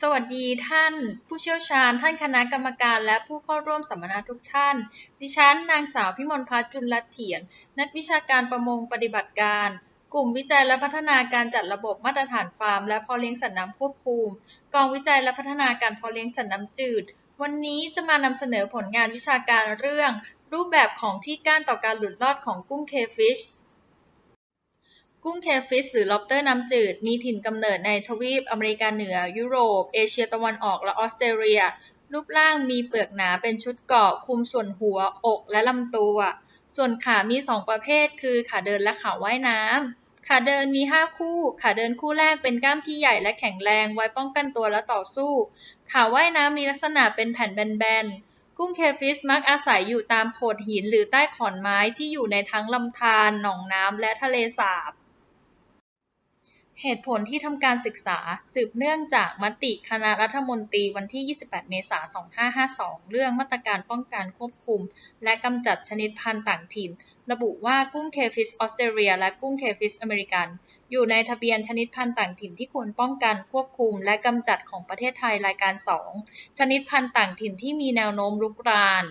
สวัสดีท่านผู้เชี่ยวชาญ ท่านคณะกรรมการ และผู้เข้าร่วมสัมมนาทุกท่าน ดิฉัน นางสาวพิมลพัฒจุลลัตเถียรนักวิชาการประมงปฏิบัติการ กลุ่มวิจัยและพัฒนาการจัดระบบมาตรฐานฟาร์ม และพาะเลี้ยงสัตว์น้ำควบคุม กองวิจัยและพัฒนาการพาะเลี้ยงสัตว์น้ำจืด วันนี้จะมานำเสนอผลงานวิชาการเรื่อง รูปแบบของที่กั้นต่อการหลุดรอดของกุ้งเคฟิช กุ้งเคฟิชหรือ lobster น้ำจืด มีถิ่นกำเนิดในทวีปอเมริกาเหนือ ยุโรป เอเชียตะวันออกและออสเตรเลีย รูปร่างมีเปลือกหนาเป็นชุดเกาะคลุมส่วนหัว อกและลำตัว ส่วนขามีสองประเภท คือขาเดินและขาว่ายน้ำ ขาเดินมีห้าคู่ ขาเดินคู่แรกเป็นกล้ามที่ใหญ่และแข็งแรงไว้ป้องกันตัวและต่อสู้ ขาว่ายน้ำมีลักษณะเป็นแผ่นแบนๆ กุ้งเคฟิชมักอาศัยอยู่ตามโขดหินหรือใต้ขอนไม้ที่อยู่ในทั้งลำธารหนองน้ำและทะเลสาบ เหตุผลที่ทำการศึกษาสืบเนื่องจากมติคณะรัฐมนตรีวันที่ 28 เมษายน 2552 เรื่องมาตรการป้องกันควบคุม และกำจัดชนิดพันธุ์ต่างถิ่น ระบุว่ากุ้งเคฟิชออสเตรเลียและกุ้งเคฟิชอเมริกัน อยู่ในทะเบียนชนิดพันธุ์ต่างถิ่นที่ควรป้องกันควบคุม และกำจัดของประเทศไทยรายการ2ชนิดพันธุ์ต่างถิ่นที่มีแนวโน้มรุกราน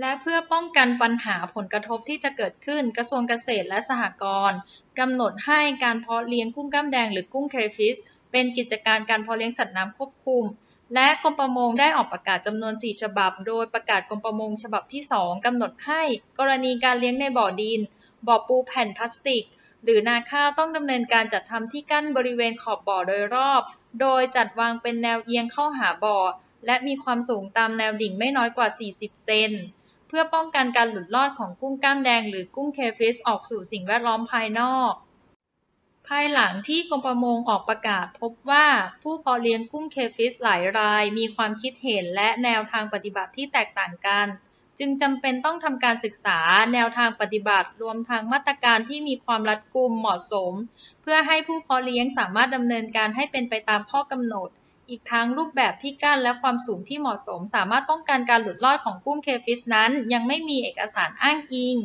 และเพื่อป้องกันปัญหาผลกระทบที่จะเกิดขึ้น กระทรวงเกษตรและสหกรณ์กำหนดให้การเพาะเลี้ยงกุ้งกล้ามแดงหรือกุ้งเครฟิชเป็นกิจการการเพาะเลี้ยงสัตว์น้ำควบคุม และกรมประมงได้ออกประกาศจำนวน 4 ฉบับ โดยประกาศกรมประมงฉบับที่ 2กำหนดให้กรณีการเลี้ยงในบ่อดิน บ่อปูแผ่นพลาสติก หรือนาข้าวต้องดำเนินการจัดทำที่กั้นบริเวณขอบบ่อโดยรอบ โดยจัดวางเป็นแนวเอียงเข้าหาบ่อ และมีความสูงตามแนวดิ่งไม่น้อยกว่า 40 เซน เพื่อป้องกันการหลุดรอดของกุ้งกล้ามแดงหรือกุ้งเคฟิชออกสู่สิ่งแวดล้อมภายนอก ภายหลังที่กรมประมงออกประกาศพบว่าผู้เพาะเลี้ยงกุ้งเคฟิชหลายรายมีความคิดเห็นและแนวทางปฏิบัติที่แตกต่างกัน จึงจำเป็นต้องทำการศึกษาแนวทางปฏิบัติรวมทั้งมาตรการที่มีความรัดกุมเหมาะสม เพื่อให้ผู้เพาะเลี้ยงสามารถดำเนินการให้เป็นไปตามข้อกำหนด อีกทั้งรูปแบบที่กั้นและความสูงที่เหมาะสม สามารถป้องกันการหลุดรอดของกุ้งเคฟิชนั้น ยังไม่มีเอกสารอ้างอิง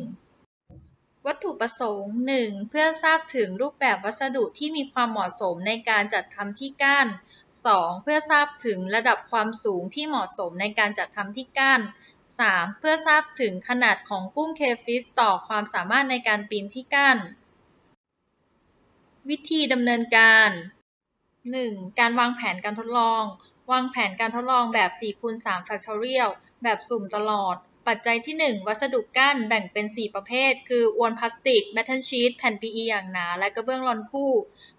วัตถุประสงค์ 1. เพื่อทราบถึงรูปแบบวัสดุที่มีความเหมาะสมในการจัดทำที่กั้น 2. เพื่อทราบถึงระดับความสูงที่เหมาะสมในการจัดทำที่กั้น 3. เพื่อทราบถึงขนาดของกุ้งเคฟิชต่อความสามารถในการปีนที่กั้น วิธีดำเนินการ 1. การวางแผนการทดลอง วางแผนการทดลองแบบ4คูณ3 factorial แบบสุ่มตลอด ปัจจัยที่ 1 วัสดุกั้นแบ่งเป็น 4 ประเภท คืออวนพลาสติกแมทเทนชีตแผ่น PE อย่างหนา และกระเบื้องรอนคู่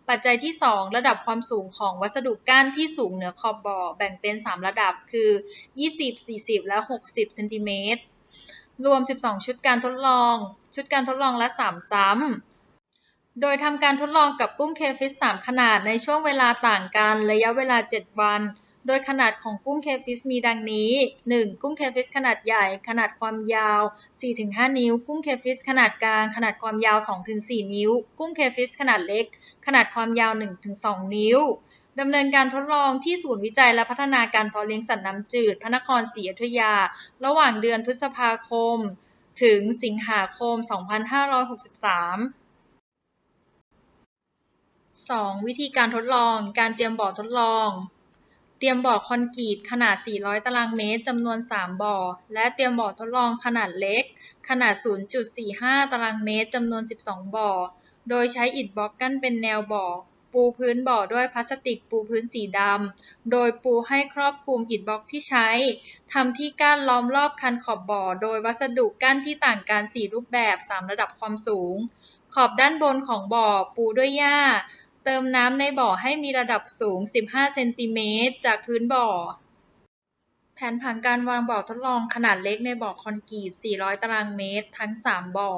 ปัจจัยที่ 2 ระดับความสูงของวัสดุกั้นที่สูงเหนือขอบบ่อ แบ่งเป็น 3 ระดับ คือ 20 40 และ 60เซนติเมตรรวม 12 ชุดการทดลอง ชุดการทดลองละ 3 ซ้ำ โดยทำการทดลองกับกุ้งเคฟิช3ขนาดในช่วงเวลาต่างกัน ระยะเวลา 7 วัน โดยขนาดของกุ้งเคฟิชมีดังนี้ 1. กุ้งเคฟิชขนาดใหญ่ ขนาดความยาว 4-5 นิ้ว กุ้งเคฟิชขนาดกลาง ขนาดความยาว 2-4 นิ้ว กุ้งเคฟิชขนาดเล็ก ขนาดความยาว 1-2 นิ้วดำเนินการทดลองที่ศูนย์วิจัยและพัฒนาการเพาะเลี้ยงสัตว์น้ำจืด พระนครศรีอยุธยา ระหว่างเดือนพฤษภาคม ถึงสิงหาคม 2563 2. วิธีการทดลอง การเตรียมบ่อทดลอง เตรียมบ่อคอนกรีตขนาด 400 ตารางเมตรจำนวน 3 บ่อ และเตรียมบ่อทดลองขนาดเล็ก ขนาด 0.45 ตารางเมตรจำนวน 12 บ่อ โดยใช้อิฐบล็อกกั้นเป็นแนวบ่อ ปูพื้นบ่อด้วยพลาสติกปูพื้นสีดำ โดยปูให้ครอบคลุมอิฐบล็อกที่ใช้ ทำที่กั้นล้อมรอบคันขอบบ่อ โดยวัสดุกั้นที่ต่างกัน 4 รูปแบบ 3 ระดับความสูง ขอบด้านบนของบ่อปูด้วยหญ้า เติมน้ำในบ่อให้มีระดับสูง 15 เซนติเมตรจากพื้นบ่อ แผนผังการวางบ่อทดลองขนาดเล็กในบ่อคอนกรีต 400 ตารางเมตร ทั้ง 3 บ่อ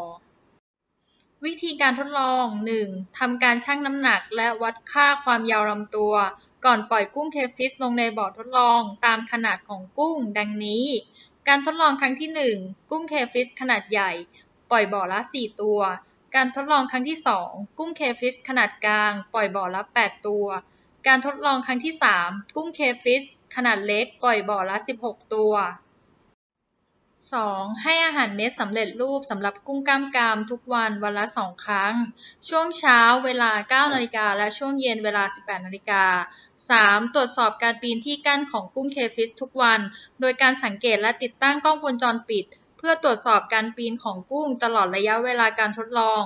วิธีการทดลอง 1. ทำการชั่งน้ำหนักและวัดค่าความยาวลำตัว ก่อนปล่อยกุ้งเคฟิชลงในบ่อทดลองตามขนาดของกุ้ง ดังนี้ การทดลองครั้งที่ 1 กุ้งเคฟิชขนาดใหญ่ ปล่อยบ่อละ 4 ตัว การทดลองครั้งที่ 2 กุ้งเคฟิชขนาดกลาง ปล่อยบ่อละ 8 ตัว การทดลองครั้งที่ 3 กุ้งเคฟิชขนาดเล็ก ปล่อยบ่อละ 16 ตัว 2. ให้อาหารเม็ดสำเร็จรูปสำหรับกุ้งกล้ามกรามทุกวันวันละ 2 ครั้ง ช่วงเช้าเวลา 9 นาฬิกาและช่วงเย็นเวลา 18 นาฬิกา 3. ตรวจสอบการปีนที่กั้นของกุ้งเคฟิสทุกวัน โดยการสังเกตและติดตั้งกล้องวงจรปิด พื่อตรวจสอบการปีนของกุ้งตลอดระยะเวลาการทดลอง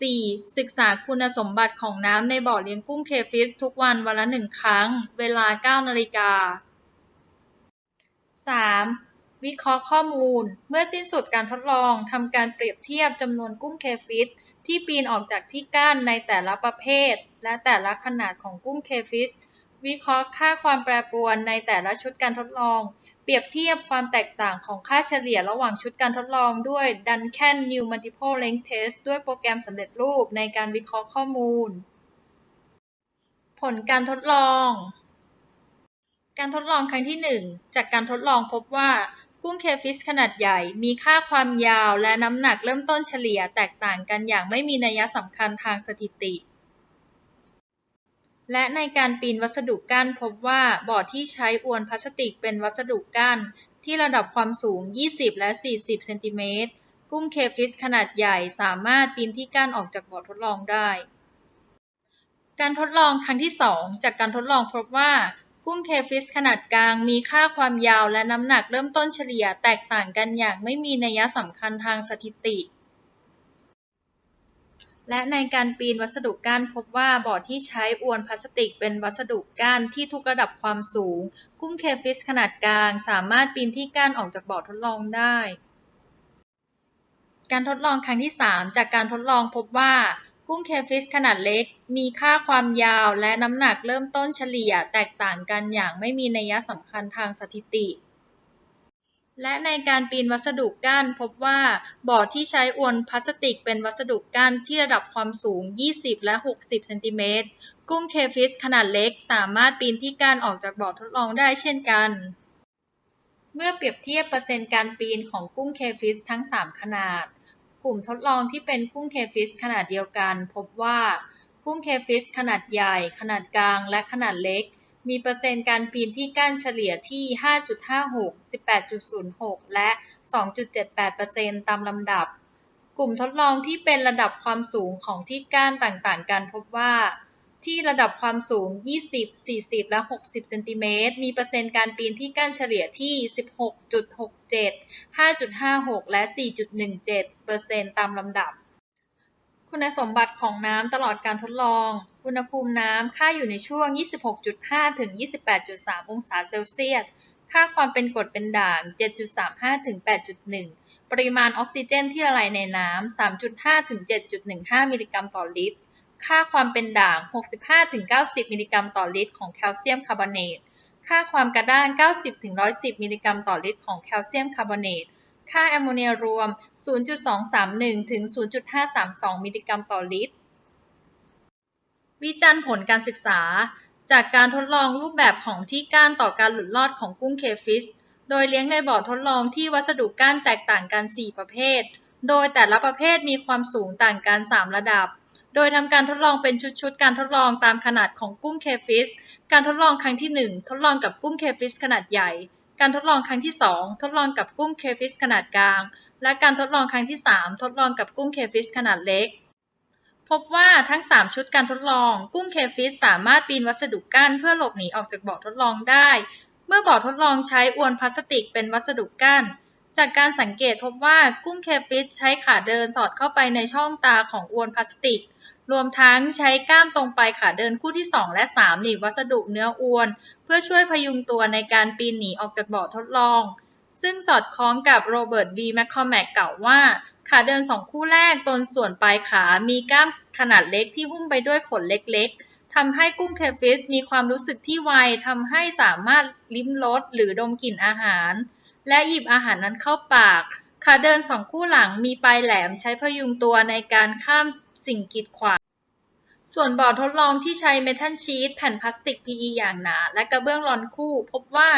4. ศึกษาคุณสมบัติของน้ำในบ่อเลี้ยงกุ้งเคฟิสทุกวันวันละหนึ่งครั้ง เวลา 9 นาฬิกา 3. วิเคราะห์ข้อมูล เมื่อสิ้นสุดการทดลองทำการเปรียบเทียบจำนวนกุ้งเคฟิสที่ปีนออกจากที่กั้นในแต่ละประเภท และแต่ละขนาดของกุ้งเคฟิส วิเคราะห์ค่าความแปรปรวนในแต่ละชุดการทดลอง เปรียบเทียบความแตกต่างของค่าเฉลี่ยระหว่างชุดการทดลองด้วย Duncan New Multiple Length Test ด้วยโปรแกรมสำเร็จรูปในการวิเคราะห์ข้อมูล ผลการทดลอง การทดลองครั้งที่ 1 จากการทดลองพบว่ากุ้งเคฟิชขนาดใหญ่มีค่าความยาวและน้ำหนักเริ่มต้นเฉลี่ยแตกต่างกันอย่างไม่มีนัยสำคัญทางสถิติ และในการปีนวัสดุกั้นพบว่าบ่อที่ใช้อวนพลาสติกเป็นวัสดุกั้นที่ระดับความสูง 20 และ 40 เซนติเมตร กุ้งเคฟิชขนาดใหญ่สามารถปีนที่กั้นออกจากบ่อทดลองได้ การทดลองครั้งที่ 2 จากการทดลองพบว่า กุ้งเคฟิชขนาดกลางมีค่าความยาวและน้ำหนักเริ่มต้นเฉลี่ยแตกต่างกันอย่างไม่มีนัยสำคัญทางสถิติ และในการปีนวัสดุก้านพบว่าบ่อที่ใช้อวนพลาสติกเป็นวัสดุก้านที่ทุกระดับความสูง กุ้งเคฟิชขนาดกลาง สามารถปีนที่ก้านออกจากบ่อทดลองได้ การทดลองครั้งที่ 3 จากการทดลองพบว่ากุ้งเคฟิชขนาดเล็ก มีค่าความยาวและน้ำหนักเริ่มต้นเฉลี่ยแตกต่างกันอย่างไม่มีนัยสำคัญทางสถิติ และในการปีนวัสดุก้านพบว่าบ่อที่ใช้อวนพลาสติกเป็นวัสดุก้านที่ระดับความสูง 20 และ 60 เซนติเมตร กุ้งเคฟิชขนาดเล็กสามารถปีนที่ก้านออกจากบ่อทดลองได้เช่นกัน เมื่อเปรียบเทียบเปอร์เซ็นต์การปีนของกุ้งเคฟิชทั้ง 3 ขนาด กลุ่มทดลองที่เป็นกุ้งเคฟิชขนาดเดียวกัน พบว่ากุ้งเคฟิชขนาดใหญ่ ขนาดกลาง และขนาดเล็ก มีเปอร์เซ็นต์การปีนที่ก้านเฉลี่ยที่ 5.56 18.06 และ 2.78%ตามลำดับ กลุ่มทดลองที่เป็นระดับความสูงของที่ก้านต่างๆ กันพบว่า ที่ระดับความสูง 20 40 และ 60 เซนติเมตร มีเปอร์เซ็นต์การปีนที่ก้านเฉลี่ยที่ 16.67 5.56 และ 4.17เปอร์เซ็นต์ตามลำดับ คุณสมบัติของน้ำตลอดการทดลอง อุณหภูมิน้ำค่าอยู่ในช่วง 26.5 ถึง 28.3 องศาเซลเซียส ค่าความเป็นกรดเป็นด่าง 7.35 ถึง 8.1 ปริมาณออกซิเจนที่ละลายในน้ำ 3.5 ถึง 7.15 มิลลิกรัมต่อลิตร ค่าความเป็นด่าง 65 ถึง 90 มิลลิกรัมต่อลิตรของแคลเซียมคาร์บอเนต ค่าความกระด้าง 90 ถึง 110 มิลลิกรัมต่อลิตรของแคลเซียมคาร์บอเนต ค่าแอมโมเนียรวม 0.231 ถึง 0.532 มิลลิกรัมต่อลิตร วิจารณ์ผลการศึกษา จากการทดลองรูปแบบของที่ก้านต่อการหลุดรอดของกุ้งเคฟิช โดยเลี้ยงในบ่อทดลองที่วัสดุก้านแตกต่างกัน 4 ประเภท โดยแต่ละประเภทมีความสูงต่างกัน 3 ระดับโดยทำการทดลองเป็นชุดๆ การทดลองตามขนาดของกุ้งเคฟิชการทดลองครั้งที่ 1 ทดลองกับกุ้งเคฟิชขนาดใหญ่ การทดลองครั้งที่ 2 ทดลองกับกุ้งเคฟิชขนาดกลาง และการทดลองครั้งที่ 3 ทดลองกับกุ้งเคฟิชขนาดเล็ก พบว่าทั้ง 3 ชุดการทดลอง กุ้งเคฟิชสามารถปีนวัสดุกั้นเพื่อหลบหนีออกจากบ่อทดลองได้ เมื่อบ่อทดลองใช้อวนพลาสติกเป็นวัสดุกั้น จากการสังเกตพบว่ากุ้งเคฟิชใช้ขาเดินสอดเข้าไปในช่องตาของอวนพลาสติก รวมทั้งใช้ก้ามตรงไปขาเดินคู่ที่ 2 และ 3 หนีบวัสดุเนื้ออวน เพื่อช่วยพยุงตัวในการปีนหนีออกจากบ่อทดลอง ซึ่งสอดคล้องกับโรเบิร์ตบีแมคคอมแมกกล่าวว่า ขาเดินสองคู่แรกตนส่วนปลายขามีกล้ามขนาดเล็กที่หุ้มไปด้วยขนเล็กๆทำให้กุ้งเคฟิชมีความรู้สึกที่ไวทำให้สามารถลิ้มรสหรือดมกลิ่นอาหาร และหยิบอาหารนั้นเข้าปากขาเดินสองคู่หลังมีปลายแหลมใช้พยุงตัวในการข้าม สิ่งกีดขวาง ส่วนบ่อทดลองที่ใช้เมทัลชีตแผ่นพลาสติก PE อย่างหนา และกระเบื้องรอนคู่ พบว่า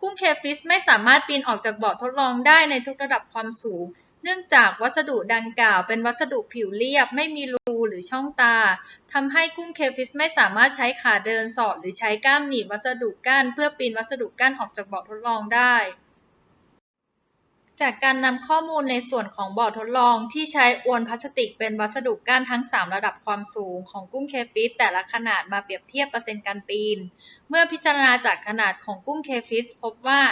กุ้งเคฟิชไม่สามารถปีนออกจากบ่อทดลองได้ในทุกระดับความสูง เนื่องจากวัสดุดังกล่าวเป็นวัสดุผิวเรียบไม่มีรูหรือช่องตาทำให้กุ้งเคฟิชไม่สามารถใช้ขาเดินสอดหรือใช้ก้ามหนีบวัสดุกั้นเพื่อปีนวัสดุกั้นออกจากบ่อทดลองได้ จากการนำข้อมูลในส่วนของบ่อทดลองที่ใช้อวนพลาสติกเป็นวัสดุกั้นทั้ง 3 ระดับความสูงของกุ้งเคฟิสแต่ละขนาดมาเปรียบเทียบเปอร์เซ็นต์การปีน เมื่อพิจารณาจากขนาดของกุ้งเคฟิสพบว่า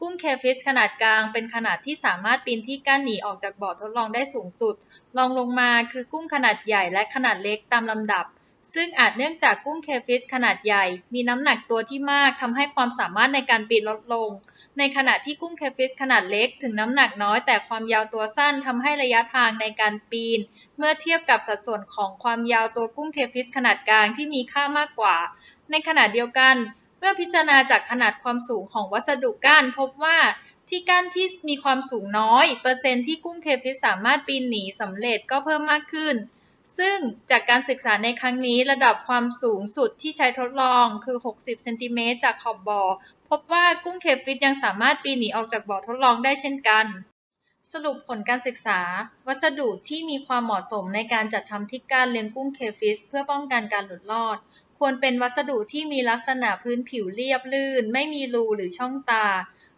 กุ้งเคฟิสขนาดกลางเป็นขนาดที่สามารถปีนที่กั้นหนีออกจากบ่อทดลองได้สูงสุดรองลงมาคือกุ้งขนาดใหญ่และขนาดเล็กตามลำดับ ซึ่งอาจเนื่องจากกุ้งเคฟิสขนาดใหญ่ มีน้ำหนักตัวที่มากทำให้ความสามารถในการปีนลดลง ในขณะที่กุ้งเคฟิสขนาดเล็กถึงน้ำหนักน้อยแต่ความยาวตัวสั้นทำให้ระยะทางในการปีน เมื่อเทียบกับสัดส่วนของความยาวตัวกุ้งเคฟิสขนาดกลางที่มีค่ามากกว่า ในขณะเดียวกัน เมื่อพิจารณาจากขนาดความสูงของวัสดุก้านพบว่าที่ก้านที่มีความสูงน้อย เปอร์เซ็นต์ที่กุ้งเคฟิสสามารถปีนหนีสำเร็จก็เพิ่มมากขึ้น ซึ่งจากการศึกษาในครั้งนี้ระดับความสูงสุดที่ใช้ทดลองคือ 60 เซนติเมตรจากขอบบ่อ พบว่ากุ้งเคฟิสยังสามารถปีนหนีออกจากบ่อทดลองได้เช่นกัน สรุปผลการศึกษา วัสดุที่มีความเหมาะสมในการจัดทำที่การเลี้ยงกุ้งเคฟิสเพื่อป้องกันการหลุดรอด ควรเป็นวัสดุที่มีลักษณะพื้นผิวเรียบลื่น ไม่มีรูหรือช่องตา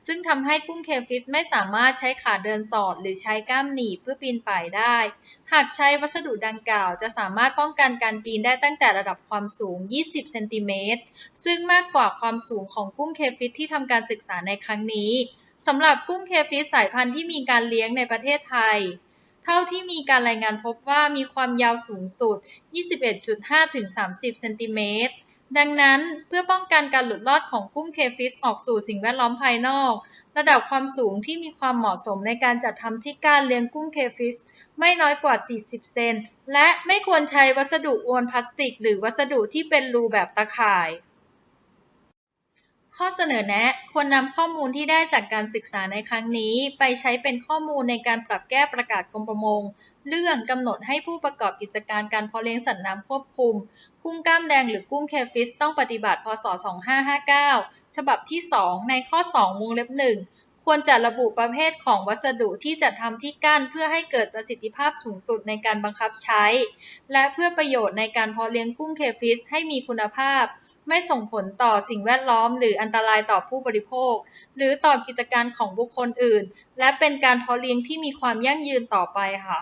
ซึ่งทำให้กุ้งเคฟิสไม่สามารถใช้ขาเดินสอดหรือใช้กล้ามหนีบเพื่อปีนป่ายได้ หากใช้วัสดุดังกล่าว จะสามารถป้องกันการปีนได้ตั้งแต่ระดับความสูง 20 เซนติเมตร ซึ่งมากกว่าความสูงของกุ้งเคฟิสที่ทำการศึกษาในครั้งนี้สำหรับกุ้งเคฟิสสายพันธุ์ที่มีการเลี้ยงในประเทศไทย เท่าที่มีการรายงานพบว่ามีความยาวสูงสุด 21.5 ถึง 30 เซนติเมตร ดังนั้นเพื่อป้องกันการหลุดรอดของกุ้งเคฟิสออกสู่สิ่งแวดล้อมภายนอก ระดับความสูงที่มีความเหมาะสมในการจัดทำที่การเลี้ยงกุ้งเคฟิสไม่น้อยกว่า 40 เซน และไม่ควรใช้วัสดุอวนพลาสติก หรือวัสดุที่เป็นรูแบบตะข่าย ข้อเสนอแนะควรนำข้อมูลที่ได้จากการศึกษาในครั้งนี้ ไปใช้เป็นข้อมูลในการปรับแก้ประกาศกรมประมง เรื่องกำหนดให้ผู้ประกอบกิจการการเพาะเลี้ยงสัตว์น้ำควบคุม กุ้งกล้ามแดงหรือกุ้งเคฟิสต้องปฏิบัติพศ 2559 ฉบับที่ 2 ในข้อ 2 วงเล็บ1 ควรจะระบุประเภทของวัสดุที่จะทำที่กั้นเพื่อให้เกิดประสิทธิภาพสูงสุดในการบังคับใช้ และเพื่อประโยชน์ในการเพาะเลี้ยงกุ้งเคฟิสให้มีคุณภาพ ไม่ส่งผลต่อสิ่งแวดล้อม หรืออันตรายต่อผู้บริโภค หรือต่อกิจการของบุคคลอื่น และเป็นการเพาะเลี้ยงที่มีความยั่งยืนต่อไปค่ะ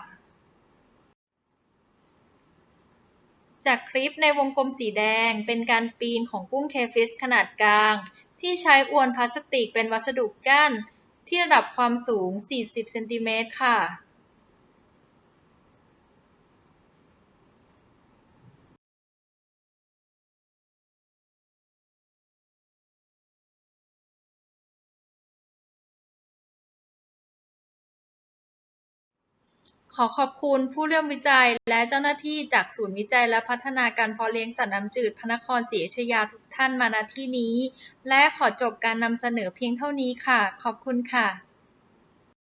จากคลิปในวงกลมสีแดงเป็นการปีนของกุ้งเคฟิสขนาดกลาง ที่ใช้อวนพลาสติกเป็นวัสดุกั้นที่ระดับความสูง 40 เซนติเมตรค่ะ ขอขอบคุณผู้ร่วมวิจัย และเจ้าหน้าที่จากศูนย์วิจัยและพัฒนาการเพาะเลี้ยงสัตว์น้ำจืดพระนครศรีอยุธยาทุกท่านมาณที่นี้ และขอจบการนำเสนอเพียงเท่านี้ค่ะ ขอบคุณค่ะ